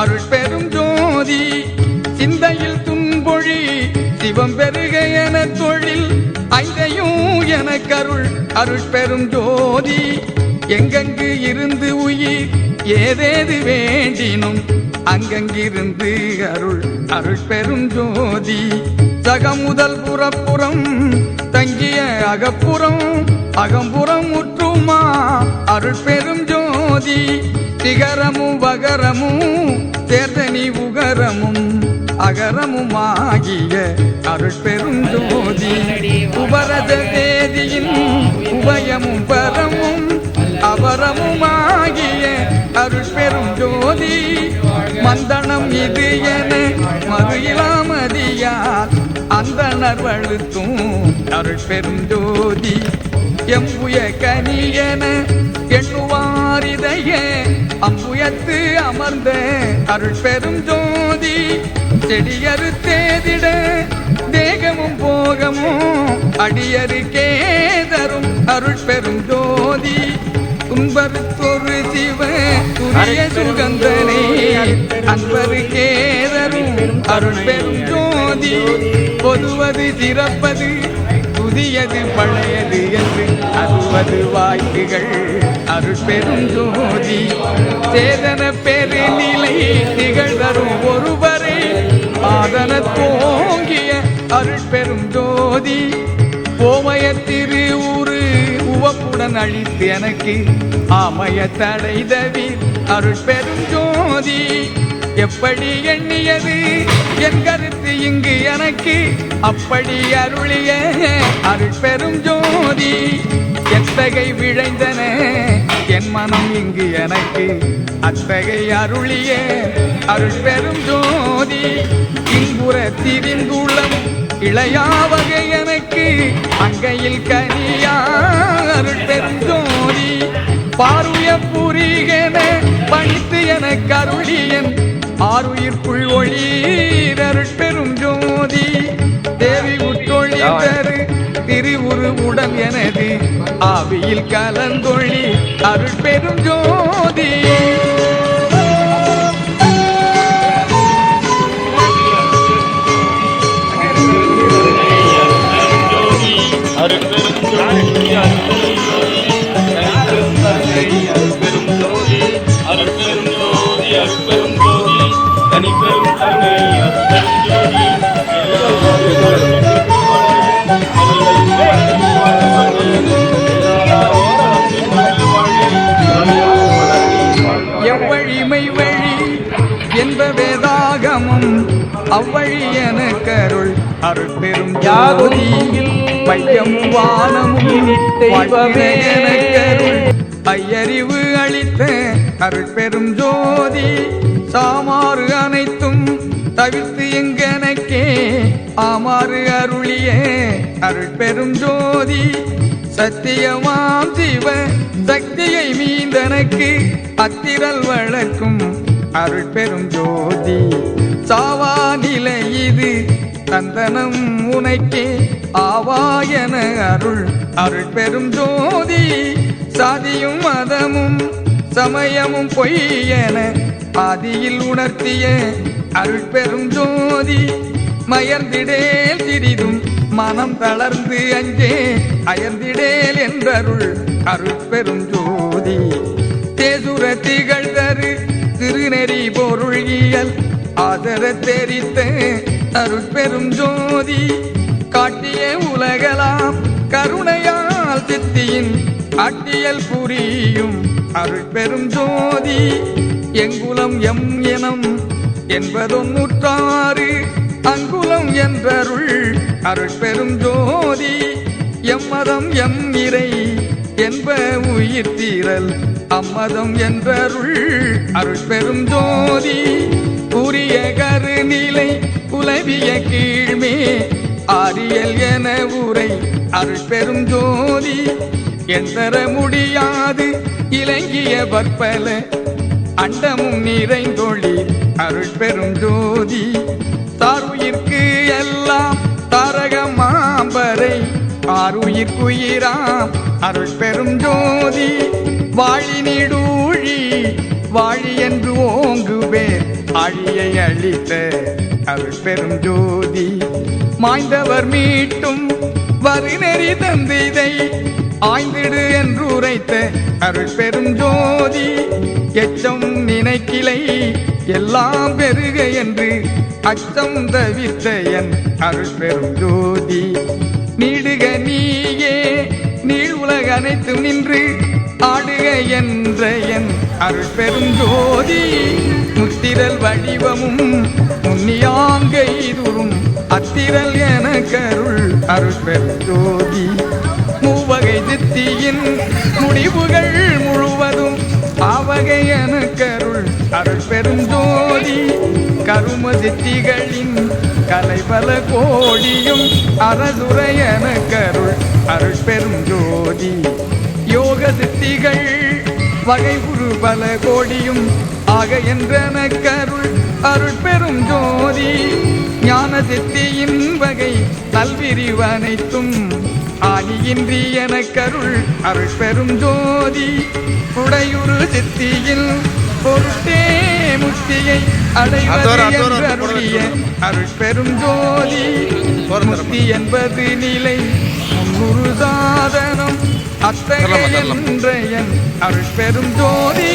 அருள் பெரும் ஜோதி. சிந்தையில் துன்பொழி சிவம் பெருக என தொழில். ஐந்தையும் என கருள் அருள் பெரும் ஜோதி. எங்கெங்கு இருந்து உயிர் ஏதேது வேண்டினும் அங்கங்கிருந்து அருள் அருள் பெரும் ஜோதி. சகமுதல் புறப்புறம் தங்கிய அகப்புறம் அகம்புறம் முற்றுமா அருள் பெரும் ஜோதி. சிகரமும் வகரமும் தேர்தனி உகரமும் அகரமும் ஆகிய அருள் ஜோதி. உபரத தேதியின் உபயமும் பரமும் அபரமும் ஆகிய அருள் ஜோதி. மந்தனம் இது என மறு இலாமதியார் அந்த நர்வழுத்தும் அருட்பெரும் ஜோதி எம்புய கனியன எண்ணுவாரிதைய அம்புயத்து அமர்ந்த அருள் பெரும் ஜோதி செடியறு தேதிட தேகமும் போகமும் அடியருக்கே தரும் அருள் பெரும் ஜோதி. துன்பருத்தொரு சிவ துரிய சுகந்தனை அன்பருக்கே தரும் அருள் பெரும் ஜோதி. பொதுவது சிறப்பது புதியது பழையது என்று அறுபது வாய்ப்புகள் அருள் பெரும் ஜோதி சேதன பெருநிலை திகழ்தரும் ஒருவரே. பாதன தோங்கிய அருள் பெரும் ஜோதி ஓமய திருவுரு உவப்புடன் அழித்து எனக்கு ஆமய தடைதவி அருள் பெரும் ஜோதி எப்படி எண்ணியது? என் கருத்து இங்கு எனக்கு அப்படி அருளிய அருள் பெரும் ஜோதி. எத்தகை விழைந்தன என் மனம் இங்கு எனக்கு அத்தகை அருளிய அருள் பெரும் ஜோதி. இங்குற திரிந்துள்ளம் இளையா வகை எனக்கு அங்கையில் கனியா அருள் பெரும் ஜோதி. பாருய புரிகென பணித்து என கருளியன் ஆறுயிர்க்குள் ஒளீர் அருள் பெரும் ஜோதி. தேவி உற்றொழி தரு திருவுருவுடன் எனது ஆவியில் கலந்தொழி அருள் பெரும் ஜோதி. கருள் அருள் பெரும் ஜாதி பையம் வானமும் ஐயறிவு அளித்த அருள் பெரும் ஜோதி சாமாறு அனைத்தும் தவிர்த்து எங்கனக்கே ஆமாறு அருளிய அருள் பெரும் ஜோதி சத்தியமாம் சிவ சக்தியை மீந்தனக்கு அத்திரல் வழக்கும் அருள் பெரும் ஜோதி. சாவா நிலை இது தந்தனம் உனைக்கே ஆவாயன அருள். அருள் பெரும் ஜோதி சாதியும் மதமும் சமயமும் பொய்யென ஆதியில் உணர்த்திய அருள் பெரும் ஜோதி. மயர்ந்திடேல் திரிதும் மனம் தளர்ந்து அஞ்சே அயர்ந்திடேல் என்றருள். அருள் பெரும் ஜோதி தேசுர திகழ் தரு திருநெறி பொருளியல் ஆதர தெரித்த அருட்பெரும் ஜோதி காட்டிய உலகலாம் கருணையால் சித்தியின் அட்டியல் புரியும். அருட்பெரும் ஜோதி எங்குலம் எம் எனம் என்பதொன்னுற்றாறு அங்குலம் என்றருள் அருட்பெரும் ஜோதி எம்மதம் எம் இறை என்ப உயிர் தீரல் அம்மதம் என்றருள் அருள் பெரும் ஜோதி. உரிய கருநிலை புலவிய கீழ்மே ஆரியல் என உரை அருள் பெரும் ஜோதி. எந்தர முடியாது இலங்கிய பற்பல அண்டமும் நிறைந்தொழி அருள் பெரும் ஜோதி. தாருயிர்க்கு எல்லாம் தாரகமாம்பரை ஆருயிர்க்குயிராம் அருள் பெரும் ஜோதி. வாழி நீடூழி வாழி என்று ஓங்குவேன். அழியை அழித்த அருள் பெரும் ஜோதி. மாய்ந்தவர் மீட்டும் வருநெறி தந்து இதை ஆய்ந்திடு என்று உரைத்த அருள் பெரும் ஜோதி. எச்சம் நினைக்கிளை எல்லாம் பெருக என்று அச்சம் தவித்த என் அருள் பெரும் ஜோதி. நீடுக நீயே நீள் உலக அனைத்து நின்று ஆடுக என்ற என் அருள் பெரும் ஜோதி. முத்திரல் வடிவமும் முன்னியாங்கை துரும் அத்திரல் என கருள் அருள் பெரும் மூவகை தித்தியின் முடிவுகள் முழுவதும் ஆவகை என கருள் அருள் பெருந்தோதி கரும சித்திகளின் கலைபல கோடியும் அரசுரை என கருள் அருள் பெரும் ஜோதி. வகை குரு பல கோடியும் ஆக என்றன கருள் அருள் பெரும் ஜோதி. ஞான சித்தியின் வகை நல்விரிவு அனைத்தும் ஆணியின்றி என கருள் அருள் பெரும் ஜோதி. உடையுறு சித்தியில் பொருட்டே முக்தியை அருளிய அருள் பெரும் ஜோதி. முக்தி என்பது நிலை. முன்னூறு சாதனம் அத்தகைய அருள் பெரும் ஜோதி.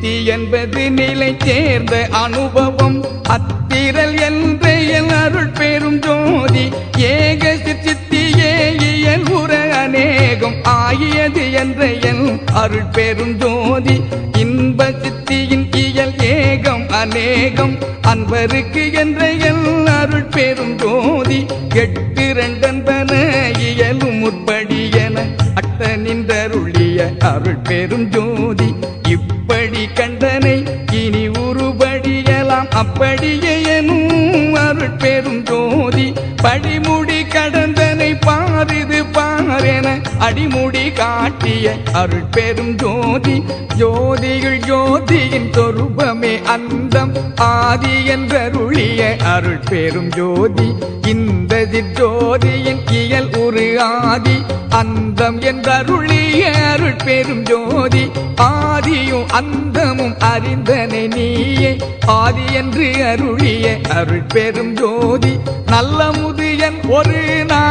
சித்தி என்பது நிலை சேர்ந்த அனுபவம். அத்திரல் என்ற என் அருள் பெரும் ஜோதி. ஏக சித்தியே இயல் உர அநேகம் ஆகியது என்ற என் அருள் பெரும் ஜோதி. இன்ப சித்தியின் இயல் ஏகம் அநேகம் அன்பருக்கு என்ற என் அருள் பெரும் ஜோதி. எட்டு ரெண்டன்பன இயலும் முற்படி என அட்ட நின்றருளிய அருள் பெரும் ஜோதி. இப்படி கண்டனை இனி உருபடியலாம் அப்படியே எனும் அருள் பெரும் ஜோதி. படிமுடி கடந்தனை பாரிது பாரென அடிமுடி காட்டிய அருள் பெரும் ஜோதி. ஜோதியில் ஜோதியின் தொருபமே அந்தம் ஆதி என்றருளிய அருள் பெரும் ஜோதி. இந்த ஜோதியின் இயல் ஒரு ஆதி. அந்தம் என்றருளிய அருள் பெரும் ஜோதி. ஆதியும் அந்தமும் அறிந்தனை நீயே. ஆதி என்று அருளிய அருள் பெரும் ஜோதி. நல்ல முதியன் ஒரு நாள்